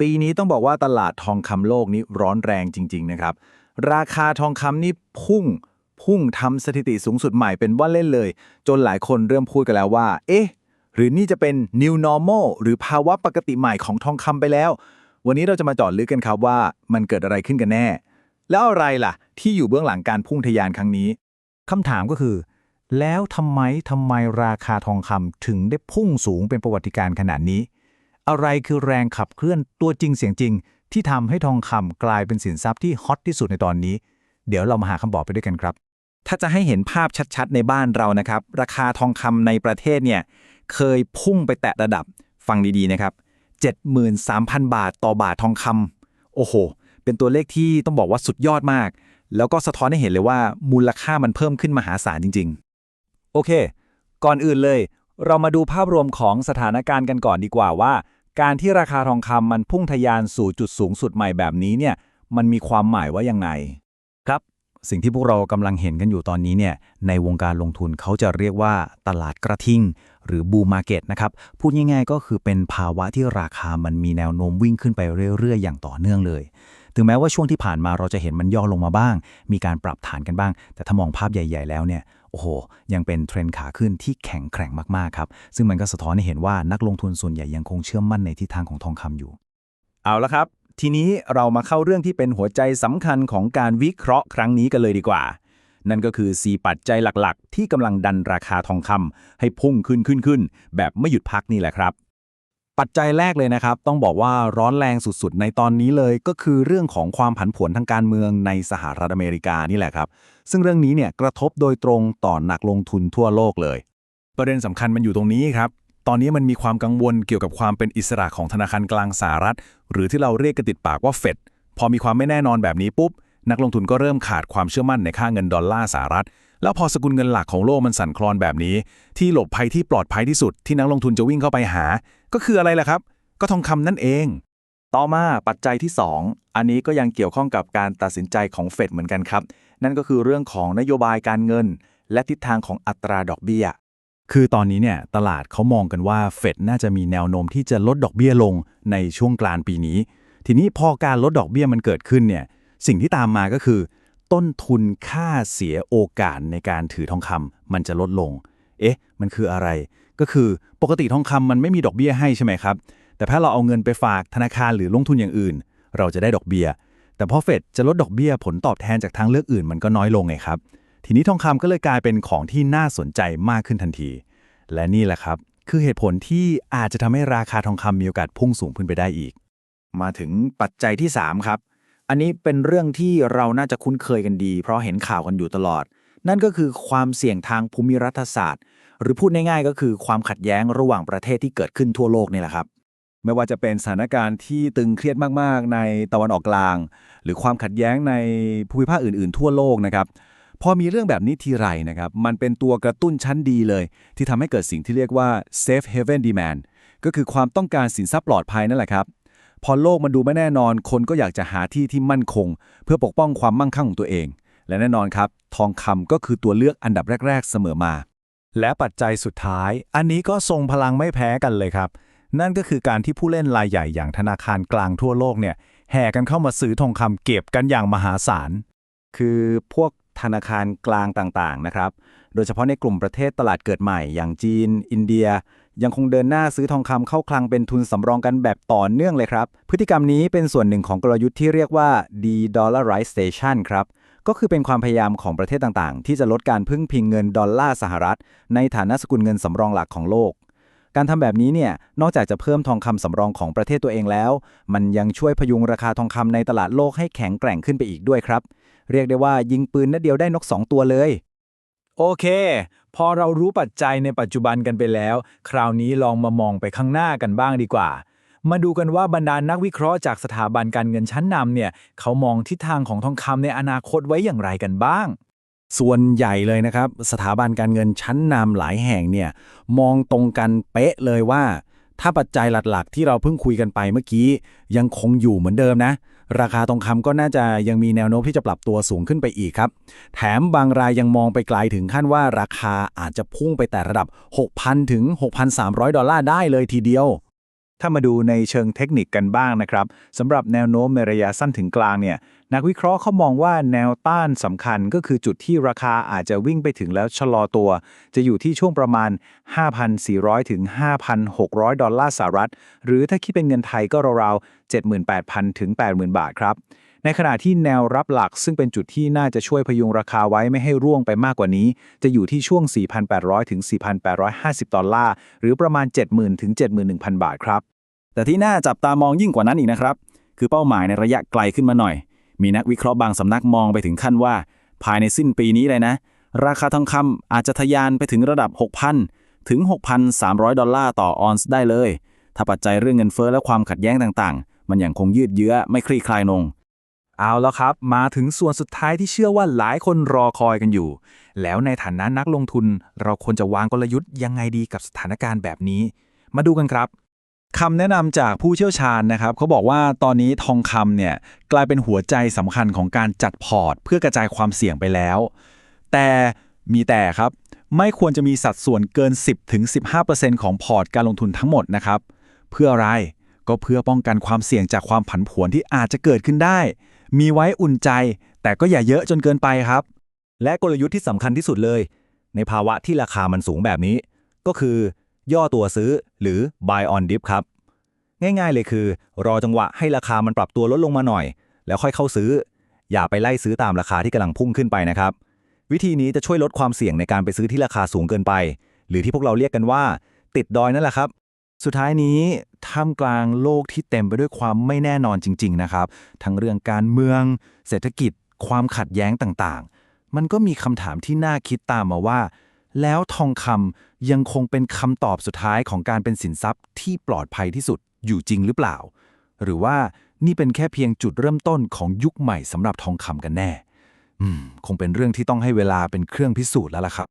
ปีนี้ต้องบอกว่าตลาดทองคำโลกนี้ร้อนแรงจริง ๆ นะครับ ราคาทองคำนี่พุ่งพุ่งทำสถิติสูงสุดใหม่เป็นว่าเล่นเลย จนหลายคนเริ่มพูดกันแล้วว่า เอ๊ะ หรือนี่จะเป็น new normal หรือภาวะปกติใหม่ของทองคำไปแล้ว วันนี้เราจะมาเจอดลึกกันครับว่ามันเกิดอะไรขึ้นกันแน่ แล้วอะไรล่ะ ที่อยู่เบื้องหลังการพุ่งทะยานครั้งนี้คำถามก็คือ แล้วทำไมทำไมราคาทองคำถึงได้พุ่งสูงเป็นประวัติการณ์ขนาดนี้ อะไรคือแรงขับเคลื่อนตัวจริงเสียงจริง ที่ทำให้ทองคำกลายเป็นสินทรัพย์ที่ฮอตที่สุดในตอนนี้ เดี๋ยวเรามาหาคำตอบไปด้วยกันครับ ถ้าจะให้เห็นภาพชัดๆ ในบ้านเรานะครับ ราคาทองคำในประเทศเนี่ยเคยพุ่งไปแตะระดับฟังดีๆนะครับ 73,000 บาทต่อบาททองคำโอ้โห เป็นตัวเลขที่ต้องบอกว่าสุดยอดมาก แล้วก็สะท้อนให้เห็นเลยว่ามูลค่ามันเพิ่มขึ้นมหาศาลจริง ๆ โอเค ก่อนอื่นเลย เรามาดูภาพรวมของสถานการณ์กันก่อนดีกว่าว่า การที่ราคาทองคำมันพุ่งทะยานสู่จุดสูงสุดใหม่แบบนี้เนี่ย มันมีความหมายว่ายังไง ครับ สิ่งที่พวกเรากำลังเห็นกันอยู่ตอนนี้เนี่ย ในวงการลงทุนเขาจะเรียกว่าตลาดกระทิงหรือบูมาเก็ตนะครับ พูดง่ายๆก็คือเป็นภาวะที่ราคามันมีแนวโน้มวิ่งขึ้นไปเรื่อยๆ อย่างต่อเนื่องเลย ถึงแม้ว่าช่วงที่ผ่านมาเราจะเห็นมันย่อลงมาบ้าง มีการปรับฐานกันบ้าง แต่ถ้ามองภาพใหญ่ ๆ แล้วเนี่ยโอ้โห ยังเป็นเทรนด์ขาขึ้นที่แข็งแกร่งมาก ๆ ครับ ซึ่งมันก็สะท้อนให้เห็นว่านักลงทุนส่วนใหญ่ยังคงเชื่อมั่นในทิศทางของทองคำอยู่ เอาละครับ ทีนี้เรามาเข้าเรื่องที่เป็นหัวใจสำคัญของการวิเคราะห์ครั้งนี้กันเลยดีกว่า นั่นก็คือ 4 ปัจจัยหลักๆ ที่กำลังดันราคาทองคำให้พุ่งขึ้นขึ้นขึ้นแบบไม่หยุดพักนี่แหละครับ ปัจจัยแรกเลยนะครับ ต้องบอกว่าร้อนแรงสุดๆ ในตอนนี้เลยก็คือเรื่องของความผันผวนทางการเมืองในสหรัฐอเมริกานี่แหละครับ ซึ่งเรื่องนี้เนี่ยกระทบโดยตรงต่อนักลงทุนทั่วโลกเลย ประเด็นสำคัญมันอยู่ตรงนี้ครับ ตอนนี้มันมีความกังวลเกี่ยวกับความเป็นอิสระของธนาคารกลางสหรัฐ หรือที่เราเรียกกันติดปากว่าเฟดพอมีความไม่แน่นอนแบบนี้ปุ๊บนักลงทุนก็เริ่มขาดความเชื่อมั่นในค่าเงินดอลลาร์สหรัฐ แล้วพอสกุลเงินหลักของโลกมันสั่นคลอนแบบนี้ ที่หลบภัยที่ปลอดภัยที่สุดที่นักลงทุนจะวิ่งเข้าไปหา ก็คืออะไรล่ะครับ ก็ทองคำนั่นเอง ต่อมาปัจจัยที่ 2 อันนี้ก็ยังเกี่ยวข้องกับการตัดสินใจของเฟดเหมือนกันครับ นั่นก็คือเรื่องของนโยบายการเงิน และทิศทางของอัตราดอกเบี้ยคือตอนนี้เนี่ยตลาดเขามองกันว่าเฟดน่าจะมีแนวโน้มที่จะลดดอกเบี้ยลงในช่วงกลางปีนี้ ทีนี้พอการลดดอกเบี้ยมันเกิดขึ้นเนี่ยสิ่งที่ตามมาก็คือ ต้นทุนค่าเสียโอกาสในการถือทองคำมันจะลดลง เอ๊ะ มันคืออะไร ก็คือปกติทองคำมันไม่มีดอกเบี้ยให้ใช่ไหมครับ แต่ถ้าเราเอาเงินไปฝากธนาคารหรือลงทุนอย่างอื่น เราจะได้ดอกเบี้ย แต่พอเฟดจะลดดอกเบี้ยผลตอบแทนจากทางเลือกอื่นมันก็น้อยลงไงครับ ทีนี้ทองคำก็เลยกลายเป็นของที่น่าสนใจมากขึ้นทันที และนี่แหละครับ คือเหตุผลที่อาจจะทำให้ราคาทองคำมีโอกาสพุ่งสูงขึ้นไปได้อีก มาถึงปัจจัยที่ 3 ครับ อันนี้เป็นเรื่องที่เราน่าจะคุ้นเคยกันดี เพราะเห็นข่าวกันอยู่ตลอด นั่นก็คือความเสี่ยงทางภูมิรัฐศาสตร์ หรือพูดง่ายๆก็คือความขัดแย้งระหว่างประเทศที่เกิดขึ้นทั่วโลกนี่แหละครับ ไม่ว่าจะเป็นสถานการณ์ที่ตึงเครียดมากๆ ในตะวันออกกลาง หรือความขัดแย้งในภูมิภาคอื่นๆ ทั่วโลกนะครับพอมีเรื่องแบบนี้ทีไรนะครับ มันเป็นตัวกระตุ้นชั้นดีเลย ที่ทำให้เกิดสิ่งที่เรียกว่า safe haven demand ก็คือความต้องการสินทรัพย์ปลอดภัยนั่นแหละครับ พอโลกมันดูไม่แน่นอน คนก็อยากจะหาที่ที่มั่นคง เพื่อปกป้องความมั่งคั่งของตัวเอง และแน่นอนครับ ทองคำก็คือตัวเลือกอันดับแรก ๆ เสมอมา และปัจจัยสุดท้าย อันนี้ก็ทรงพลังไม่แพ้กันเลยครับ นั่นก็คือการที่ผู้เล่นรายใหญ่อย่างธนาคารกลางทั่วโลกเนี่ยแห่กันเข้ามาซื้อทองคำเก็บกันอย่างมหาศาล คือพวกธนาคารกลางต่างๆนะครับ โดยเฉพาะในกลุ่มประเทศตลาดเกิดใหม่ อย่างจีน อินเดีย ยังคงเดินหน้าซื้อทองคำเข้าคลังเป็นทุนสำรองกันแบบต่อเนื่องเลยครับ พฤติกรรมนี้เป็นส่วนหนึ่งของกลยุทธ์ที่เรียกว่า de-dollarization ครับก็คือเป็นความพยายามของประเทศต่างๆ ที่จะลดการพึ่งพิงเงินดอลลาร์สหรัฐ ในฐานะสกุลเงินสำรองหลักของโลก การทำแบบนี้เนี่ยนอกจากจะเพิ่มทองคำสำรองของประเทศตัวเองแล้ว มันยังช่วยพยุงราคาทองคำในตลาดโลกให้แข็งแกร่งขึ้นไปอีกด้วยครับ เรียกได้ว่ายิงปืนนัดเดียวได้นก 2 ตัวเลย โอเค พอเรารู้ปัจจัยในปัจจุบันกันไปแล้ว คราวนี้ลองมามองไปข้างหน้ากันบ้างดีกว่า มาดูกันว่าบรรดานักวิเคราะห์จากสถาบันการเงินชั้นนำเนี่ย เขามองทิศทางของทองคำในอนาคตไว้อย่างไรกันบ้าง ส่วนใหญ่เลยนะครับ สถาบันการเงินชั้นนำหลายแห่งเนี่ย มองตรงกันเป๊ะเลยว่า ถ้าปัจจัยหลักๆ ที่เราเพิ่งคุยกันไปเมื่อกี้ ยังคงอยู่เหมือนเดิมนะ ราคาทองคำก็น่าจะยังมีแนวโน้มที่จะปรับตัวสูงขึ้นไปอีกครับ แถมบางรายยังมองไปไกลถึงขั้นว่าราคาอาจจะพุ่งไปแต่ระดับ 6,000 ถึง 6,300 ดอลลาร์ได้เลยทีเดียว ถ้ามาดูในเชิงเทคนิคกันบ้างนะครับสำหรับแนวโน้มในระยะสั้นถึงกลางเนี่ย นักวิเคราะห์เขามองว่าแนวต้านสำคัญก็คือจุดที่ราคาอาจจะวิ่งไปถึงแล้วชะลอตัว จะอยู่ที่ช่วงประมาณ 5,400 ถึง 5,600 ดอลลาร์สหรัฐ หรือถ้าคิดเป็นเงินไทยก็ราวๆ 78,000 ถึง 80,000 บาทครับ ในขณะที่แนวรับหลักซึ่งเป็นจุดที่น่าจะช่วยพยุงราคาไว้ไม่ให้ร่วงไปมากกว่านี้ จะอยู่ที่ช่วง 4,800 ถึง 4,850 ดอลลาร์ หรือประมาณ 70,000 ถึง 71,000 บาทครับ แต่ที่น่าจับตามองยิ่งกว่านั้นอีกนะครับ คือเป้าหมายในระยะไกลขึ้นมาหน่อย มีนักวิเคราะห์บางสำนักมองไปถึงขั้นว่า ภายในสิ้นปีนี้เลยนะ ราคาทองคำอาจจะทะยานไปถึงระดับ 6,000 ถึง 6,300 ดอลลาร์ต่อออนซ์ได้เลย ถ้าปัจจัยเรื่องเงินเฟ้อและความขัดแย้งต่างๆ มันยังคงยืดเยื้อไม่คลี่คลายลงเอาแล้วครับ มาถึงส่วนสุดท้ายที่เชื่อว่าหลายคนรอคอยกันอยู่ แล้วในฐานะนักลงทุน เราควรจะวางกลยุทธ์ยังไงดีกับสถานการณ์แบบนี้ มาดูกันครับ คำแนะนำจากผู้เชี่ยวชาญนะครับเขาบอกว่าตอนนี้ทองคำเนี่ยกลายเป็นหัวใจสำคัญของการจัดพอร์ต เพื่อกระจายความเสี่ยงไปแล้ว แต่มีแต่ครับ ไม่ควรจะมีสัดส่วนเกิน 10-15%ของพอร์ตการลงทุนทั้งหมดนะครับ เพื่ออะไรก็เพื่อป้องกันความเสี่ยงจากความผันผวนที่อาจจะเกิดขึ้นได้ มีไว้อุ่นใจ แต่ก็อย่าเยอะจนเกินไปครับ และกลยุทธ์ที่สำคัญที่สุดเลย ในภาวะที่ราคามันสูงแบบนี้ ก็คือ ย่อตัวซื้อ หรือ buy on dip ครับ ง่ายๆเลยคือ รอจังหวะให้ราคามันปรับตัวลดลงมาหน่อย แล้วค่อยเข้าซื้อ อย่าไปไล่ซื้อตามราคาที่กำลังพุ่งขึ้นไปนะครับ วิธีนี้จะช่วยลดความเสี่ยงในการไปซื้อที่ราคาสูงเกินไป หรือที่พวกเราเรียกกันว่า ติดดอยนั่นแหละครับสุดท้ายนี้ท่ามกลางโลกที่เต็มไปด้วยความไม่แน่นอนจริง ๆ นะครับ ทั้งเรื่องการเมือง เศรษฐกิจ ความขัดแย้งต่างๆ มันก็มีคำถามที่น่าคิดตามมาว่า แล้วทองคำยังคงเป็นคำตอบสุดท้ายของการเป็นสินทรัพย์ที่ปลอดภัยที่สุดอยู่จริงหรือเปล่า หรือว่านี่เป็นแค่เพียงจุดเริ่มต้นของยุคใหม่สำหรับทองคำกันแน่ อืม คงเป็นเรื่องที่ต้องให้เวลาเป็นเครื่องพิสูจน์แล้วล่ะครับ